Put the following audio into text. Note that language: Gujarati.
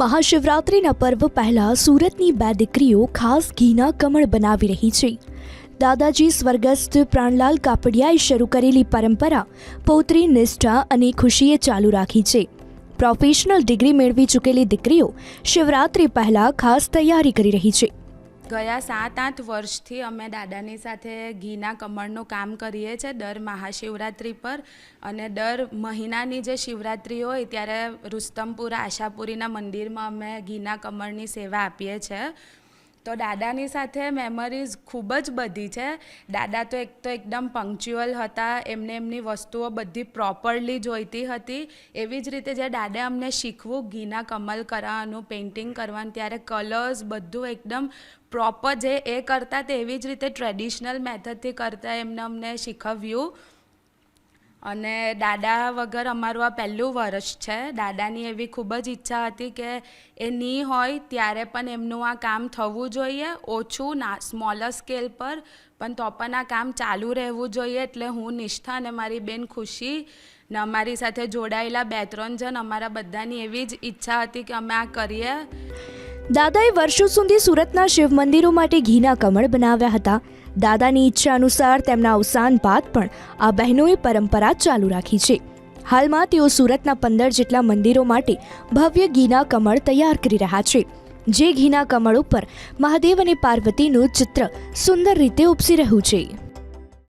મહાશિવરાત્રિના પર્વ પહેલા સુરતની બે દીકરીઓ ખાસ ઘીના કમળ બનાવી રહી છે. દાદાજી સ્વર્ગસ્થ પ્રાણલાલ કાપડિયાએ શરૂ કરેલી પરંપરા પૌત્રી નિષ્ઠા અને ખુશીએ ચાલુ રાખી છે. પ્રોફેશનલ ડિગ્રી મેળવી ચૂકેલી દીકરીઓ શિવરાત્રિ પહેલા ખાસ તૈયારી કરી રહી છે. ગયા સાત આઠ વર્ષથી અમે દાદાની સાથે ઘીના કમળનું કામ કરીએ છીએ દર મહાશિવરાત્રિ પર અને દર મહિનાની જે શિવરાત્રિ હોય ત્યારે રુસ્તમપુરા આશાપુરીના મંદિરમાં અમે ઘીના કમળની સેવા આપીએ છીએ તો દાદાની સાથે મેમરીઝ ખૂબ જ બધી છે. દાદા તો એક તો એકદમ પંક્ચ્યુઅલ હતા, એમને એમની વસ્તુઓ બધી પ્રોપરલી જોઈતી હતી. એવી જ રીતે જે દાદા અમને શીખવું, ઘીના કમલ કરવાનું પેઇન્ટિંગ કરવાનું, ત્યારે કલર્સ બધું એકદમ પ્રોપર જે એ કરતા તે એવી જ રીતે ટ્રેડિશનલ મેથડથી કરતા એમને અમને શીખવ્યું. અને દાદા વગર અમારું આ પહેલું વર્ષ છે. દાદાની એવી ખૂબ જ ઈચ્છા હતી કે એ નહીં હોય ત્યારે પણ એમનું આ કામ થવું જોઈએ, ઓછું ના સ્મોલર સ્કેલ પર, પણ તો પણ આ કામ ચાલુ રહેવું જોઈએ એટલે હું નિષ્ઠા અને મારી બેન ખુશી ને અમારી સાથે જોડાયેલા બે ત્રણ જણ અમારા બધાની એવી જ ઈચ્છા હતી કે અમે આ કરીએ. દાદાએ વર્ષો સુધી સુરતના શિવ મંદિરો માટે ઘીના કમળ બનાવ્યા હતા. દાદાની ઈચ્છા અનુસાર તેમના અવસાન બાદ પણ આ બહેનોએ પરંપરા ચાલુ રાખી છે. હાલમાં તેઓ સુરતના પંદર જેટલા મંદિરો માટે ભવ્ય ઘીના કમળ તૈયાર કરી રહ્યા છે. જે ઘીના કમળ ઉપર મહાદેવ અને પાર્વતીનું ચિત્ર સુંદર રીતે ઉપસી રહ્યું છે.